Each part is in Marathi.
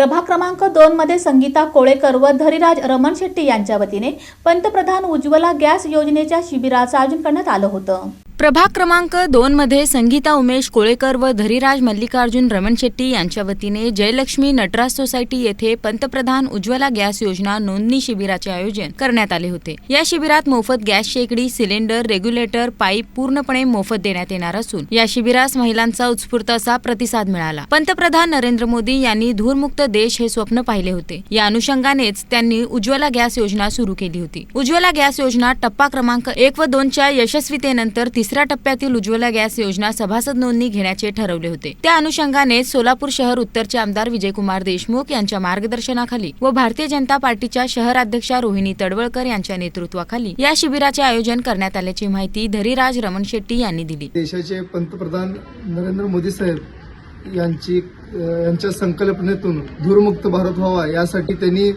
प्रभाग क्रमांक दोन मध्ये संगीता कोळेकर व धरीराज रमण शेट्टी यांच्या वतीने पंतप्रधान उज्ज्वला गॅस योजनेच्या शिबिराचं आयोजन करण्यात आलं होतं. प्रभाग क्रमांक दोन मध्ये संगीता उमेश कोळेकर व धरीराज मल्लिकार्जुन रमण शेट्टी यांच्या वतीने जयलक्ष्मी नटराज सोसायटी येथे पंतप्रधान उज्ज्वला गॅस योजना नोंदणी शिबिराचे आयोजन करण्यात आले होते. या शिबिरात मोफत गॅस शेगडी सिलेंडर रेग्युलेटर पाईप पूर्णपणे मोफत देण्यात येणार असून या शिबिरास महिलांचा उत्स्फूर्त असा प्रतिसाद मिळाला. पंतप्रधान नरेंद्र मोदी यांनी धूरमुक्त देश हे स्वप्न पाहिले होते. या अनुषंगानेच त्यांनी उज्ज्वला गॅस योजना सुरू केली होती. उज्ज्वला गॅस योजना टप्पा क्रमांक एक व दोनच्या यशस्वीतेनंतर तिसऱ्या तिसऱ्या टप्प्यातील उज्ज्वला गॅस योजना सभासद नोंदणी घेण्याचे ठरवले होते. त्या अनुषंगाने सोलापूर शहर उत्तरचे आमदार विजयकुमार देशमुख यांच्या मार्गदर्शनाखाली व भारतीय जनता पार्टीच्या शहराध्यक्षा रोहिणी तडवळकर यांच्या नेतृत्वाखाली या शिबिराचे आयोजन करण्यात आल्याची माहिती धरीराज रमण शेट्टी यांनी दिली. देशाचे पंतप्रधान नरेंद्र मोदी साहेब यांची यांच्या संकल्पनेतून धूरमुक्त भारत व्हावा यासाठी त्यांनी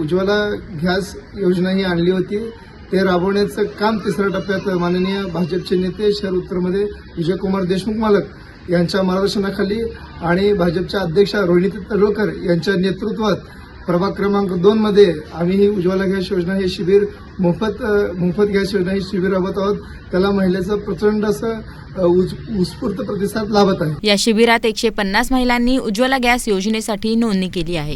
उज्ज्वला गॅस योजना ही आणली होती. ते राबवण्याचं काम तिसऱ्या टप्प्यात माननीय भाजपचे नेते शहर उत्तरमध्ये विजयकुमार देशमुख मालक यांच्या मार्गदर्शनाखाली आणि भाजपच्या अध्यक्षा रोहिणी तडवळकर यांच्या नेतृत्वात प्रभाग क्रमांक दोन मध्ये आम्ही ही उज्ज्वला गॅस योजना हे शिबिर मोफत मोफत गॅस योजना ही शिबिर राबवत आहोत. त्याला महिलेचं प्रचंड असं उत्स्फूर्त प्रतिसाद लाभत आहे. या शिबिरात एकशे पन्नास महिलांनी उज्ज्वला गॅस योजनेसाठी नोंदणी केली आहे.